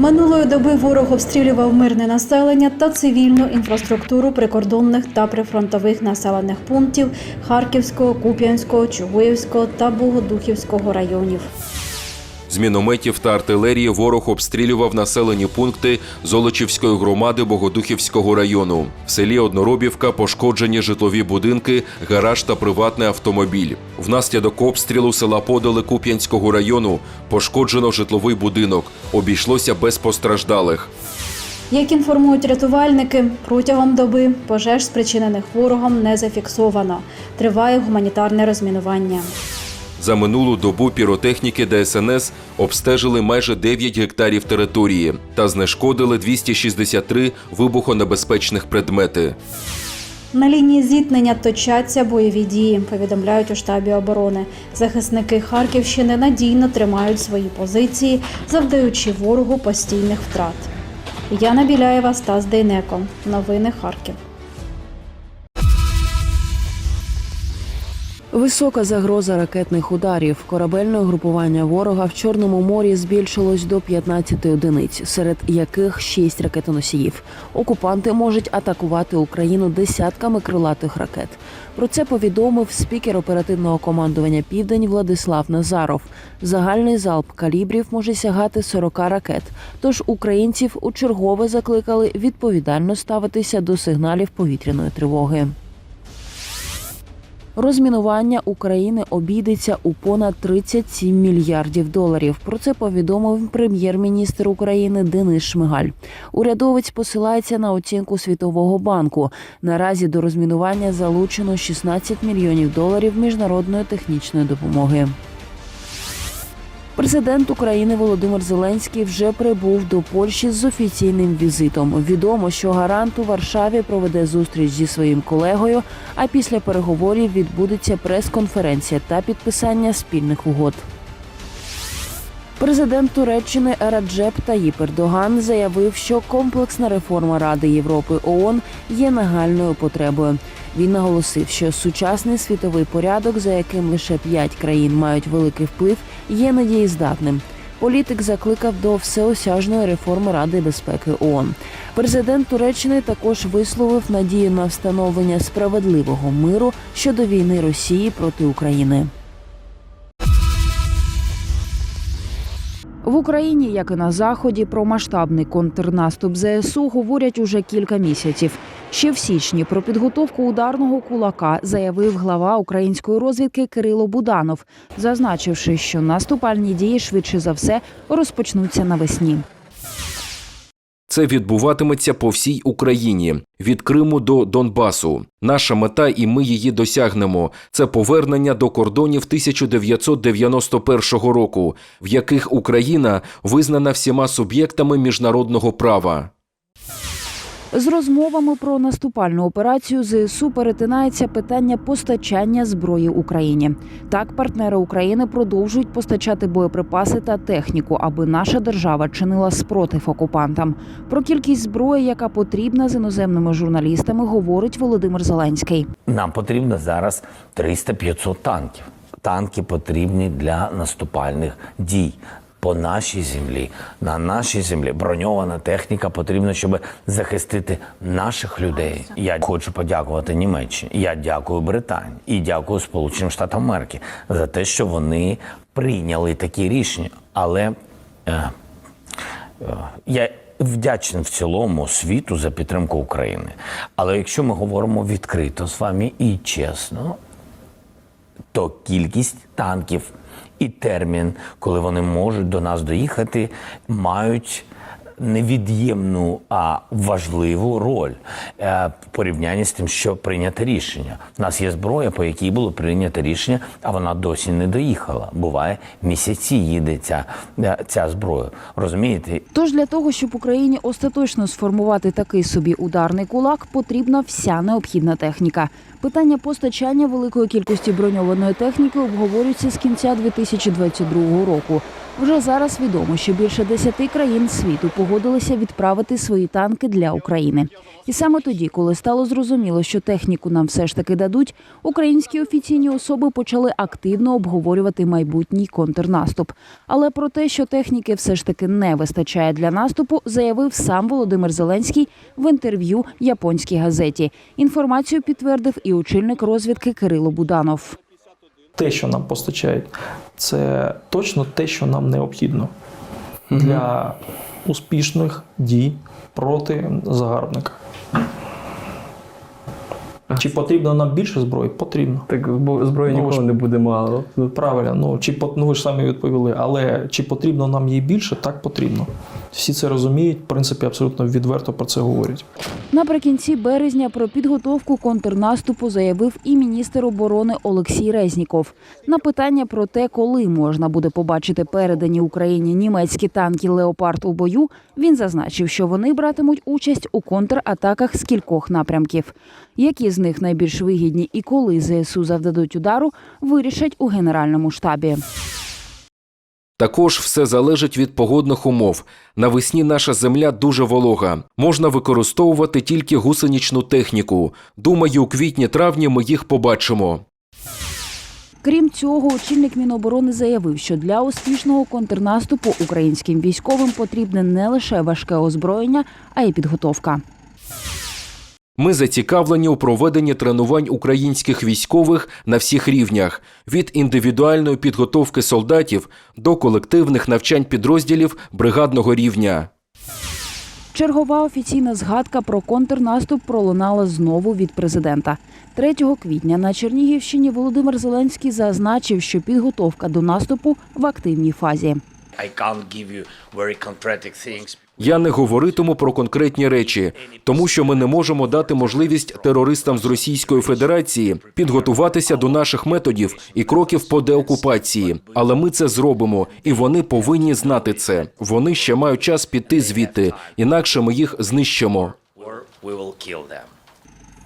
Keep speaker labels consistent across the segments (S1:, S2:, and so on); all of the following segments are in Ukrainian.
S1: Минулої доби ворог обстрілював мирне населення та цивільну інфраструктуру прикордонних та прифронтових населених пунктів Харківського, Куп'янського, Чугуївського та Богодухівського районів.
S2: З мінометів та артилерії ворог обстрілював населені пункти Золочівської громади Богодухівського району. В селі Одноробівка пошкоджені житлові будинки, гараж та приватний автомобіль. Внаслідок обстрілу села Подоли Куп'янського району пошкоджено житловий будинок. Обійшлося без постраждалих.
S1: Як інформують рятувальники, протягом доби пожеж, спричинених ворогом, не зафіксовано. Триває гуманітарне розмінування.
S2: За минулу добу піротехніки ДСНС обстежили майже 9 гектарів території та знешкодили 263 вибухонебезпечних предмети.
S1: На лінії зіткнення точаться бойові дії, повідомляють у штабі оборони. Захисники Харківщини надійно тримають свої позиції, завдаючи ворогу постійних втрат. Яна Біляєва, Стас Дейнеко. Новини Харків.
S3: Висока загроза ракетних ударів. Корабельне угрупування ворога в Чорному морі збільшилось до 15 одиниць, серед яких 6 ракетоносіїв. Окупанти можуть атакувати Україну десятками крилатих ракет. Про це повідомив спікер оперативного командування Південь Владислав Назаров. Загальний залп калібрів може сягати 40 ракет. Тож українців у чергове закликали відповідально ставитися до сигналів повітряної тривоги. Розмінування України обійдеться у понад 37 мільярдів доларів. Про це повідомив прем'єр-міністр України Денис Шмигаль. Урядовець посилається на оцінку Світового банку. Наразі до розмінування залучено 16 мільйонів доларів міжнародної технічної допомоги. Президент України Володимир Зеленський вже прибув до Польщі з офіційним візитом. Відомо, що гарант у Варшаві проведе зустріч зі своїм колегою. А після переговорів відбудеться прес-конференція та підписання спільних угод. Президент Туреччини Раджеп Таїп Ердоган заявив, що комплексна реформа Ради Європи ООН є нагальною потребою. Він наголосив, що сучасний світовий порядок, за яким лише п'ять країн мають великий вплив, є надієздатним. Політик закликав до всеосяжної реформи Ради безпеки ООН. Президент Туреччини також висловив надію на встановлення справедливого миру щодо війни Росії проти України. В Україні, як і на заході, про масштабний контрнаступ ЗСУ говорять уже кілька місяців. Ще в січні про підготовку ударного кулака заявив глава української розвідки Кирило Буданов, зазначивши, що наступальні дії швидше за все розпочнуться навесні.
S2: Це відбуватиметься по всій Україні від Криму до Донбасу. Наша мета, і ми її досягнемо. Це повернення до кордонів 1991 року, в яких Україна визнана всіма суб'єктами міжнародного права.
S3: З розмовами про наступальну операцію ЗСУ перетинається питання постачання зброї Україні. Так, партнери України продовжують постачати боєприпаси та техніку, аби наша держава чинила спротив окупантам. Про кількість зброї, яка потрібна з іноземними журналістами, говорить Володимир Зеленський.
S4: Нам потрібно зараз 300-500 танків. Танки потрібні для наступальних дій. По нашій землі, на нашій землі броньована техніка потрібна, щоб захистити наших людей. Я хочу подякувати Німеччині. Я дякую Британії і дякую Сполученим Штатам Америки за те, що вони прийняли такі рішення. Але е, е, я вдячний в цілому світу за підтримку України. Але якщо ми говоримо відкрито з вами і чесно, то кількість танків і термін, коли вони можуть до нас доїхати, мають невід'ємну, а важливу роль е, в порівнянні з тим, що прийнято рішення. У нас є зброя, по якій було прийнято рішення, а вона досі не доїхала. Буває місяці їде ця, е, ця зброя. Розумієте?
S3: Тож для того, щоб Україні остаточно сформувати такий собі ударний кулак, потрібна вся необхідна техніка.
S5: Питання постачання великої кількості броньованої техніки обговорюється з кінця 2022 року. Вже зараз відомо, що більше 10 країн світу погодилися відправити свої танки для України. І саме тоді, коли стало зрозуміло, що техніку нам все ж таки дадуть, українські офіційні особи почали активно обговорювати майбутній контрнаступ. Але про те, що техніки все ж таки не вистачає для наступу, заявив сам Володимир Зеленський в інтерв'ю японській газеті. Інформацію підтвердив і очільник розвідки Кирило Буданов.
S6: Те, що нам постачають, це точно те, що нам необхідно для успішних дій проти загарбника. Чи потрібно нам більше зброї? Потрібно.
S7: Так зброї
S6: Ну,
S7: ніколи не буде мало.
S6: Правильно, ну чи ну ви ж самі відповіли, але чи потрібно нам її більше? Так потрібно. Всі це розуміють, в принципі, абсолютно відверто про це говорять.
S5: Наприкінці березня про підготовку контрнаступу заявив і міністр оборони Олексій Резніков. На питання про те, коли можна буде побачити передані Україні німецькі танки Леопард у бою, він зазначив, що вони братимуть участь у контратаках з кількох напрямків. Які з них найбільш вигідні і коли ЗСУ завдадуть удару, вирішать у генеральному штабі.
S2: Також все залежить від погодних умов. Навесні наша земля дуже волога. Можна використовувати тільки гусеничну техніку. Думаю, у квітні-травні ми їх побачимо.
S5: Крім цього, очільник Міноборони заявив, що для успішного контрнаступу українським військовим потрібне не лише важке озброєння, а й підготовка.
S2: Ми зацікавлені у проведенні тренувань українських військових на всіх рівнях від індивідуальної підготовки солдатів до колективних навчань підрозділів бригадного рівня.
S5: Чергова офіційна згадка про контрнаступ пролунала знову від президента. 3 квітня на Чернігівщині Володимир Зеленський зазначив, що підготовка до наступу в активній фазі.
S2: Я не говоритиму про конкретні речі, тому що ми не можемо дати можливість терористам з Російської Федерації підготуватися до наших методів і кроків по деокупації. Але ми це зробимо, і вони повинні знати це. Вони ще мають час піти звідти, інакше ми їх знищимо.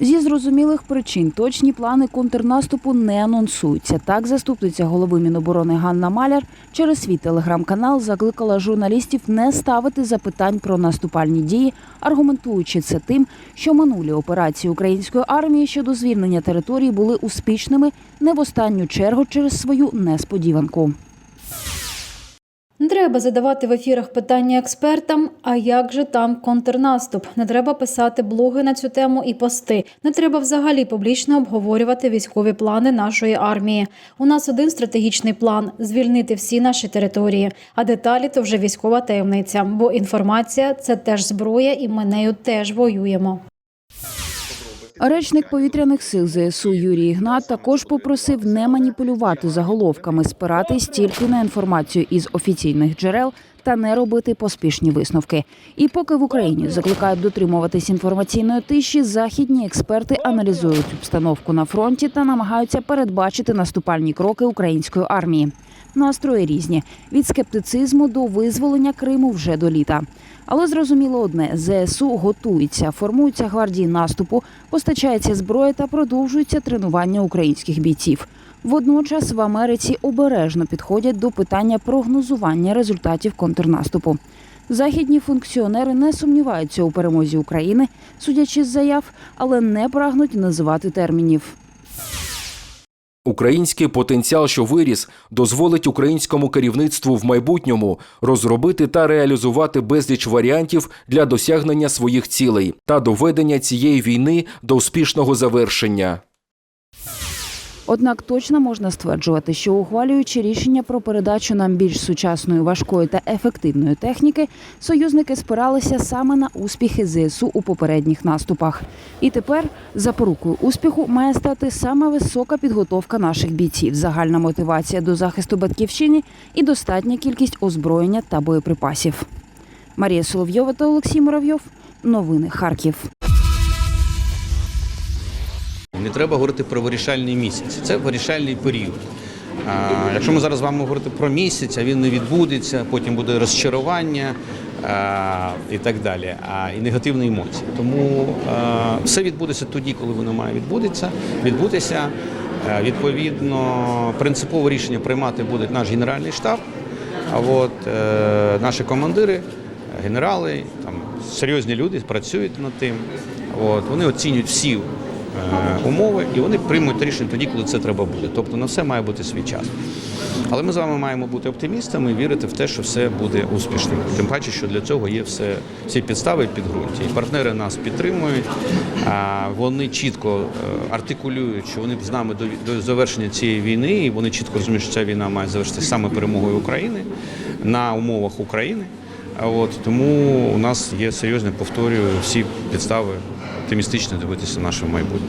S5: Зі зрозумілих причин точні плани контрнаступу не анонсуються. Так, заступниця голови Міноборони Ганна Маляр через свій телеграм-канал закликала журналістів не ставити запитань про наступальні дії, аргументуючи це тим, що минулі операції української армії щодо звільнення території були успішними не в останню чергу через свою несподіванку.
S1: Не треба задавати в ефірах питання експертам. А як же там контрнаступ? Не треба писати блоги на цю тему і пости. Не треба взагалі публічно обговорювати військові плани нашої армії. У нас один стратегічний план звільнити всі наші території. А деталі то вже військова таємниця. Бо інформація це теж зброя, і ми нею теж воюємо.
S5: Речник повітряних сил ЗСУ Юрій Ігнат також попросив не маніпулювати заголовками, спиратись тільки на інформацію із офіційних джерел та не робити поспішні висновки. І поки в Україні закликають дотримуватись інформаційної тиші, західні експерти аналізують обстановку на фронті та намагаються передбачити наступальні кроки української армії. Настрої різні від скептицизму до визволення Криму вже до літа. Але зрозуміло одне: ЗСУ готується, формуються гвардії наступу, постачається зброя та продовжуються тренування українських бійців. Водночас в Америці обережно підходять до питання прогнозування результатів контрнаступу. Західні функціонери не сумніваються у перемозі України, судячи з заяв, але не прагнуть називати термінів.
S2: Український потенціал, що виріс, дозволить українському керівництву в майбутньому розробити та реалізувати безліч варіантів для досягнення своїх цілей та доведення цієї війни до успішного завершення.
S5: Однак точно можна стверджувати, що ухвалюючи рішення про передачу нам більш сучасної, важкої та ефективної техніки, союзники спиралися саме на успіхи ЗСУ у попередніх наступах. І тепер запорукою успіху має стати саме висока підготовка наших бійців, загальна мотивація до захисту батьківщини і достатня кількість озброєння та боєприпасів. Марія Соловйова та Олексій Муравйов. Новини Харків.
S8: Не треба говорити про вирішальний місяць. Це вирішальний період. Якщо ми зараз з вами говорити про місяць, а він не відбудеться, потім буде розчарування. і так далі, а і негативні емоції. Тому все відбудеться тоді, коли воно має відбудеться, відбутися. Відповідно, принципове рішення приймати буде наш генеральний штаб. А от е, наші командири, генерали, там серйозні люди працюють над тим. От вони оцінюють всі умови і вони приймуть рішення тоді, коли це треба буде. Тобто на все має бути свій час. Але ми з вами маємо бути оптимістами і вірити в те, що все буде успішним. Тим паче, що для цього є все, всі підстави підґрунті. І партнери нас підтримують, вони чітко е, артикулюють, що вони з нами до, завершення цієї війни, і вони чітко розуміють, що ця війна має завершитися саме перемогою України на умовах України. От тому у нас є серйозні, повторюю, всі підстави оптимістично дивитися наше майбутнє.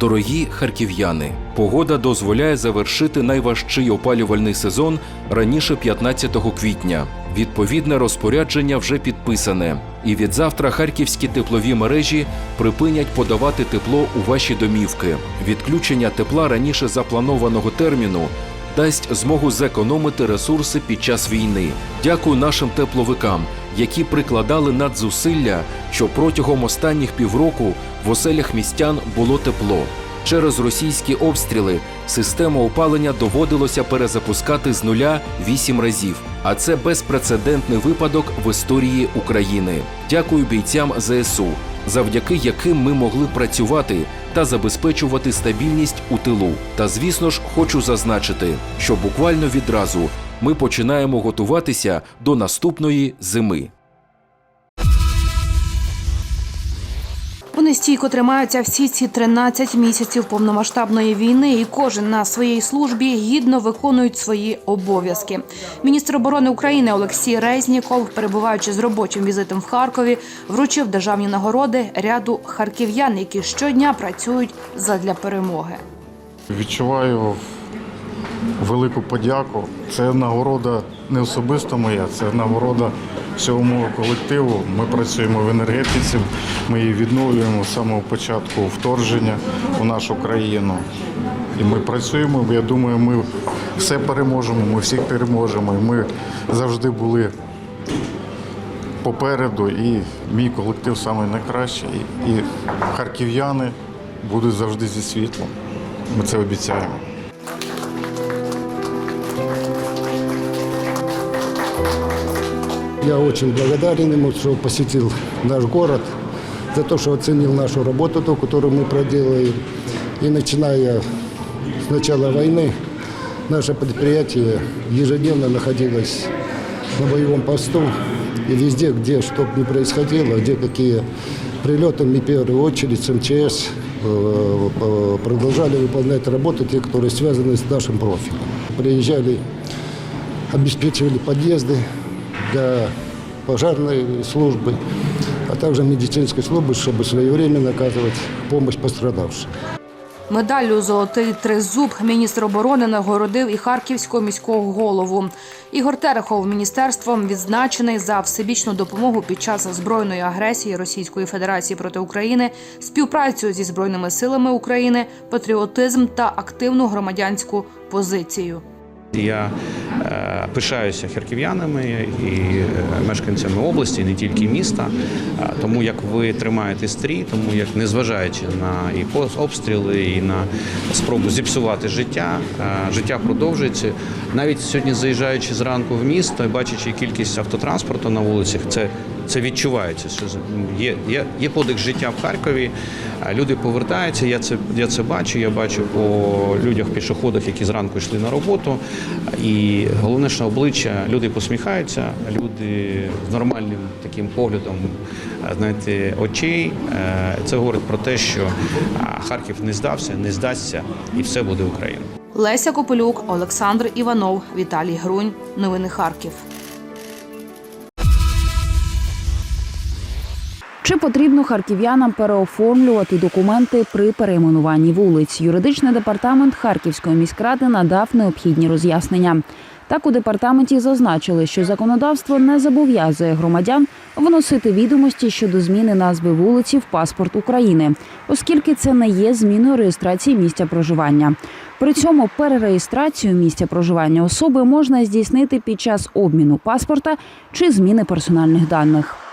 S2: Дорогі харків'яни, погода дозволяє завершити найважчий опалювальний сезон раніше 15 квітня. Відповідне розпорядження вже підписане. І від завтра харківські теплові мережі припинять подавати тепло у ваші домівки. Відключення тепла раніше запланованого терміну дасть змогу зекономити ресурси під час війни. Дякую нашим тепловикам, які прикладали надзусилля, що протягом останніх півроку в оселях містян було тепло. Через російські обстріли систему опалення доводилося перезапускати з нуля вісім разів. А це безпрецедентний випадок в історії України. Дякую бійцям ЗСУ, завдяки яким ми могли працювати та забезпечувати стабільність у тилу. Та звісно ж, хочу зазначити, що буквально відразу ми починаємо готуватися до наступної зими.
S7: Вони стійко тримаються всі ці 13 місяців повномасштабної війни, і кожен на своїй службі гідно виконують свої обов'язки. Міністр оборони України Олексій Резніков, перебуваючи з робочим візитом в Харкові, вручив державні нагороди ряду харків'ян, які щодня працюють задля перемоги.
S9: Відчуваю велику подяку. Це нагорода не особисто моя, це нагорода всього мого колективу. Ми працюємо в енергетиці, ми її відновлюємо з самого початку вторгнення у нашу країну. І ми працюємо. Я думаю, ми все переможемо, ми всіх переможемо. Ми завжди були попереду, і мій колектив найкращий. І харків'яни будуть завжди зі світлом. Ми це обіцяємо.
S10: Я очень благодарен ему, что посетил наш город, за то, что оценил нашу работу, ту, которую мы проделаем. И начиная с начала войны, наше предприятие ежедневно находилось на боевом посту. И везде, где что бы ни происходило, где какие прилеты, мы в первую очередь с МЧС э, э, продолжали выполнять работу, те, которые связаны с нашим профилем. Приезжали, обеспечивали подъезды для пожарной службы, а также медицинской службы, чтобы своевременно оказывать помощь пострадавшим.
S7: Медаллю Золотий тризуб міністр оборони нагородив і харківського міського голову. Ігор Терехов міністерством відзначений за всебічну допомогу під час збройної агресії Російської Федерації проти України, співпрацю зі збройними силами України, патріотизм та активну громадянську позицію.
S8: Я е, пишаюся харків'янами і е, мешканцями області, не тільки міста. Е, тому як ви тримаєте стрій, тому як незважаючи на і обстріли, і на спробу зіпсувати життя, життя продовжується. Навіть сьогодні заїжджаючи зранку в місто і бачачи кількість автотранспорту на вулицях, це це відчувається. Що є, є, є подих життя в Харкові. Люди повертаються. Я це я це бачу. Я бачу по людях, пішоходах, які зранку йшли на роботу. І головне, що обличчя люди посміхаються, люди з нормальним таким поглядом, знаєте, очей. Е, Це говорить про те, що Харків не здався, не здасться, і все буде Україна.
S7: Леся Копилюк, Олександр Іванов, Віталій Грунь. Новини Харків.
S5: Чи потрібно харків'янам переоформлювати документи при перейменуванні вулиць? Юридичний департамент Харківської міськради надав необхідні роз'яснення. Так у департаменті зазначили, що законодавство не зобов'язує громадян вносити відомості щодо зміни назви вулиці в паспорт України, оскільки це не є зміною реєстрації місця проживання. При цьому перереєстрацію місця проживання особи можна здійснити під час обміну паспорта чи зміни персональних даних.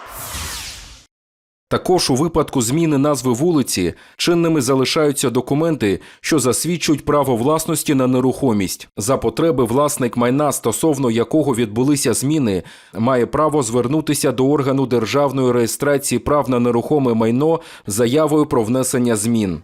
S2: Також у випадку зміни назви вулиці чинними залишаються документи, що засвідчують право власності на нерухомість. За потреби власник майна, стосовно якого відбулися зміни, має право звернутися до органу державної реєстрації прав на нерухоме майно заявою про внесення змін.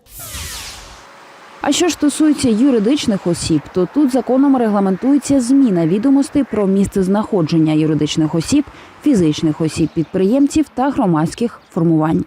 S5: А що ж стосується юридичних осіб, то тут законом регламентується зміна відомостей про місце знаходження юридичних осіб, фізичних осіб підприємців та громадських формувань.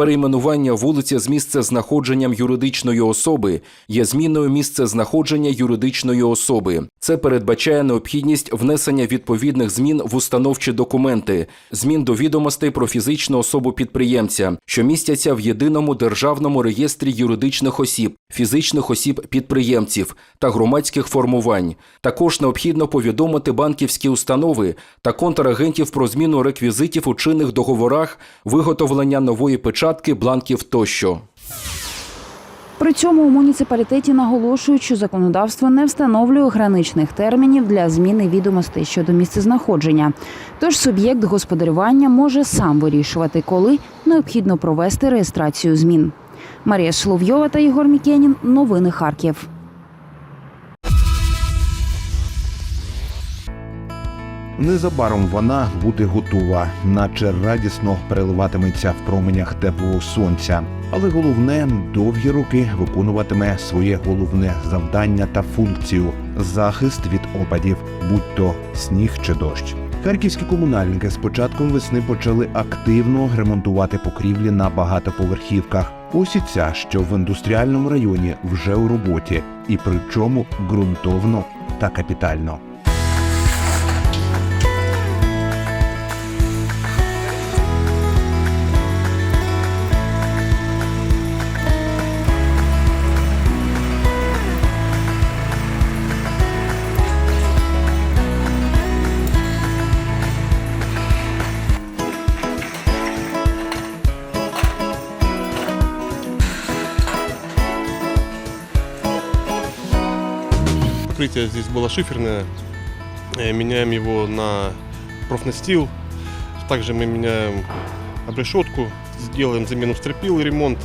S2: Перейменування вулиці з місця знаходженням юридичної особи є зміною місця знаходження юридичної особи. Це передбачає необхідність внесення відповідних змін в установчі документи, змін до відомостей про фізичну особу підприємця, що містяться в єдиному державному реєстрі юридичних осіб, фізичних осіб підприємців та громадських формувань. Також необхідно повідомити банківські установи та контрагентів про зміну реквізитів у чинних договорах, виготовлення нової печатки, бланків тощо.
S5: При цьому у муніципалітеті наголошують, що законодавство не встановлює граничних термінів для зміни відомостей щодо місцезнаходження. Тож суб'єкт господарювання може сам вирішувати, коли необхідно провести реєстрацію змін. Марія Шловйова та Ігор Мікенін. Новини Харків.
S11: Незабаром вона буде готова, наче радісно переливатиметься в променях теплого сонця. Але головне, довгі роки виконуватиме своє головне завдання та функцію захист від опадів, будь то сніг чи дощ. Харківські комунальники з початком весни почали активно ремонтувати покрівлі на багатоповерхівках. Ось і ця, що в індустріальному районі вже у роботі, і причому ґрунтовно та капітально.
S12: Покрытие здесь было шиферное. Э, Меняем его на профнастил. Также мы меняем обрешетку, сделаем замену стропил и ремонт.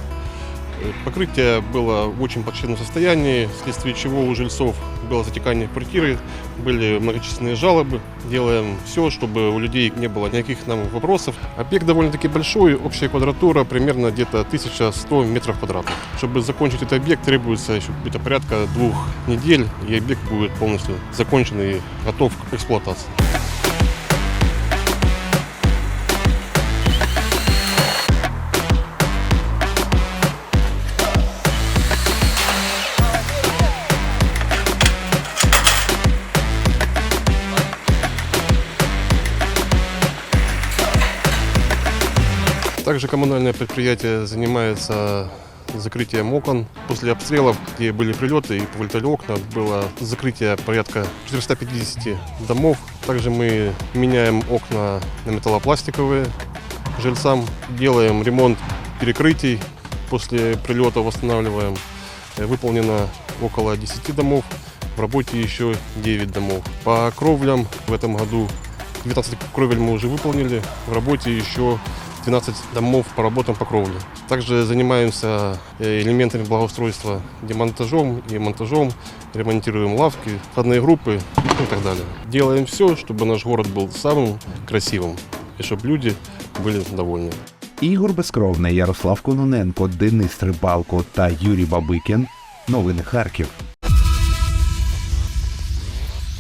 S12: Покрытие было в очень плачевном состоянии, вследствие чего у жильцов было затекание квартиры, были многочисленные жалобы. Делаем все, чтобы у людей не было никаких нам вопросов. Объект довольно-таки большой, общая квадратура примерно где-то 1100 метров квадратных. Чтобы закончить этот объект, требуется еще где-то порядка двух недель, и объект будет полностью закончен и готов к эксплуатации. Также коммунальное предприятие занимается закрытием окон. После обстрелов, где были прилеты и повылетали окна, было закрытие порядка 450 домов. Также мы меняем окна на металлопластиковые жильцам, делаем ремонт перекрытий, после прилета восстанавливаем. Э, Выполнено около 10 домов, в работе еще 9 домов. По кровлям в этом году 19 кровель мы уже выполнили, в работе еще 12 домов по работам по кровле. Также занимаемся э, элементами благоустройства, демонтажом и монтажом, ремонтируем лавки, входные группы ну и так далее. Делаем все, чтобы наш город был самым красивым и чтобы люди были довольны.
S11: Ігор Безкровний, Ярослав Кононенко, Денис Рибалко та Юрій Бабикін. Новини Харків.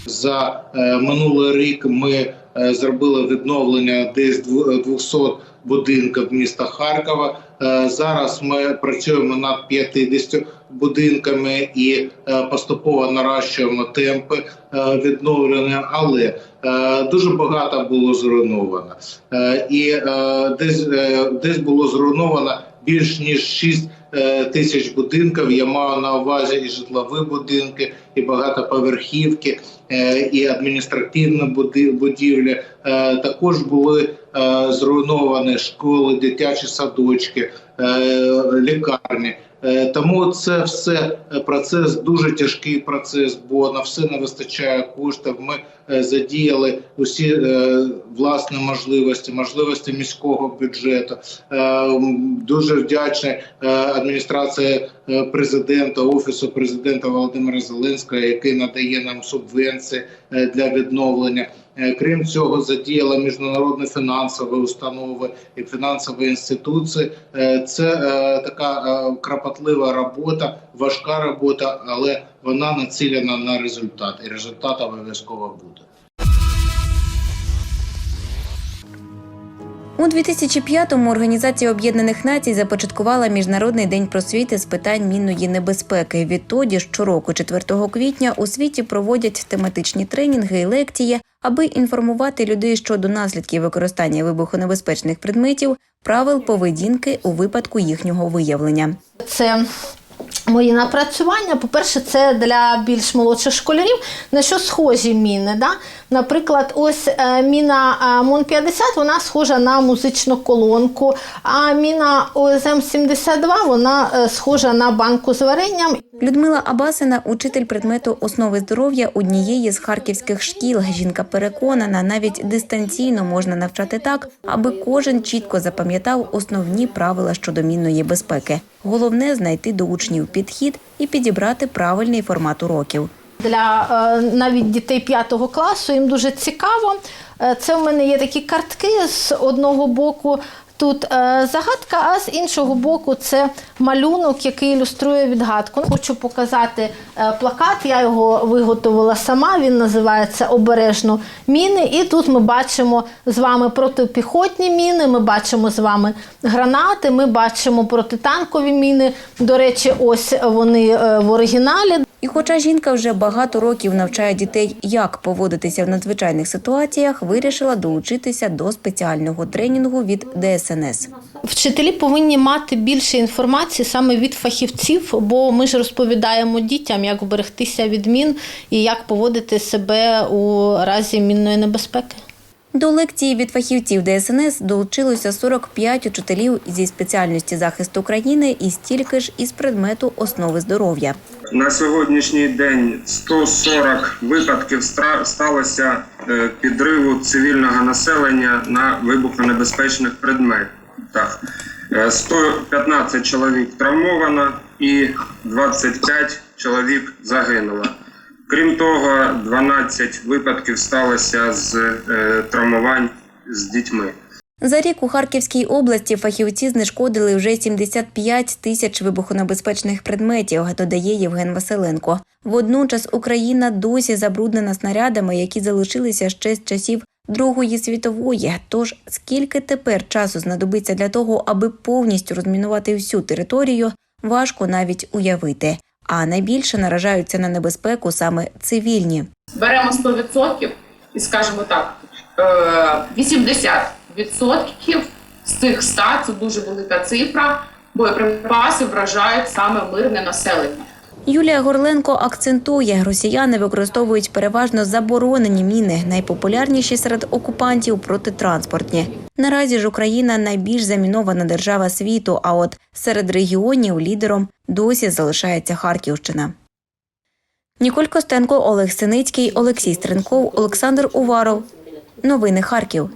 S13: За е, минулий рік ми е, зробили відновлення десь дву- е, 200 будинків міста Харкова. Е, Зараз ми працюємо над 50 будинками і е, поступово наращуємо темпи е, відновлення, але е, дуже багато було зруйновано. Е, І е, десь, е, десь було зруйновано більш ніж 6 е, тисяч будинків. Я маю на увазі і житлові будинки, і багатоповерхівки, е, і адміністративні будівлі. Е, Також були е, зруйновані школи, дитячі садочки, е, лікарні. Е, Тому це все е, процес, дуже тяжкий процес, бо на все не вистачає коштів. Ми е, задіяли усі е, власні можливості, можливості міського бюджету. Е, Дуже вдячний е, адміністрації е, президента, офісу президента Володимира Зеленського, який надає нам субвенції е, для відновлення. Е, Крім цього, задіяла міжнародні фінансові установи і фінансові інституції. Е, Це е, така е, кропотлива робота, важка робота, але вона націлена на результат, і результат обов'язково буде.
S14: У 2005-му Організація Об'єднаних Націй започаткувала Міжнародний день просвіти з питань мінної небезпеки. Відтоді щороку, 4 квітня, у світі проводять тематичні тренінги і лекції, аби інформувати людей щодо наслідків використання вибухонебезпечних предметів, правил поведінки у випадку їхнього виявлення.
S15: Це мої напрацювання. По-перше, це для більш молодших школярів, на що схожі міни. Да? Наприклад, ось е, міна е, МОН-50, вона схожа на музичну колонку, а міна ОСМ-72, вона е, схожа на банку з варенням.
S14: Людмила Абасина, учитель предмету основи здоров'я однієї з харківських шкіл. Жінка переконана, навіть дистанційно можна навчати так, аби кожен чітко запам'ятав основні правила щодо мінної безпеки. Головне знайти до учнів підхід і підібрати правильний формат уроків.
S15: Для е, навіть дітей п'ятого класу їм дуже цікаво. Е, Це в мене є такі картки з одного боку. Тут е, загадка, а з іншого боку, це малюнок, який ілюструє відгадку. Хочу показати е, плакат. Я його виготовила сама. Він називається Обережно міни. І тут ми бачимо з вами протипіхотні міни. Ми бачимо з вами гранати. Ми бачимо протитанкові міни. До речі, ось вони е, в оригіналі.
S14: І хоча жінка вже багато років навчає дітей, як поводитися в надзвичайних ситуаціях, вирішила долучитися до спеціального тренінгу від ДСНС.
S15: Вчителі повинні мати більше інформації саме від фахівців, бо ми ж розповідаємо дітям, як вберегтися від мін і як поводити себе у разі мінної небезпеки.
S14: До лекції від фахівців ДСНС долучилося 45 учителів зі спеціальності захисту країни і стільки ж із предмету основи здоров'я.
S16: На сьогоднішній день 140 випадків сталося е, підриву цивільного населення на вибухонебезпечних предметах. Е, 115 чоловік травмовано і 25 чоловік загинуло. Крім того, 12 випадків сталося з е, травмувань з дітьми.
S14: За рік у Харківській області фахівці знешкодили вже 75 тисяч вибухонебезпечних предметів, додає Євген Василенко. Водночас Україна досі забруднена снарядами, які залишилися ще з часів Другої світової. Тож скільки тепер часу знадобиться для того, аби повністю розмінувати всю територію, важко навіть уявити. А найбільше наражаються на небезпеку саме цивільні.
S17: беремо 100% і скажемо так, е, 80% з цих 100 – це дуже велика цифра. Боєприпаси вражають саме мирне населення.
S14: Юлія Горленко акцентує, росіяни використовують переважно заборонені міни, найпопулярніші серед окупантів протитранспортні. Наразі ж Україна найбільш замінована держава світу. А от серед регіонів лідером досі залишається Харківщина. Ніколь Костенко, Олег Синицький, Олексій Стренков, Олександр Уваров. Новини Харків.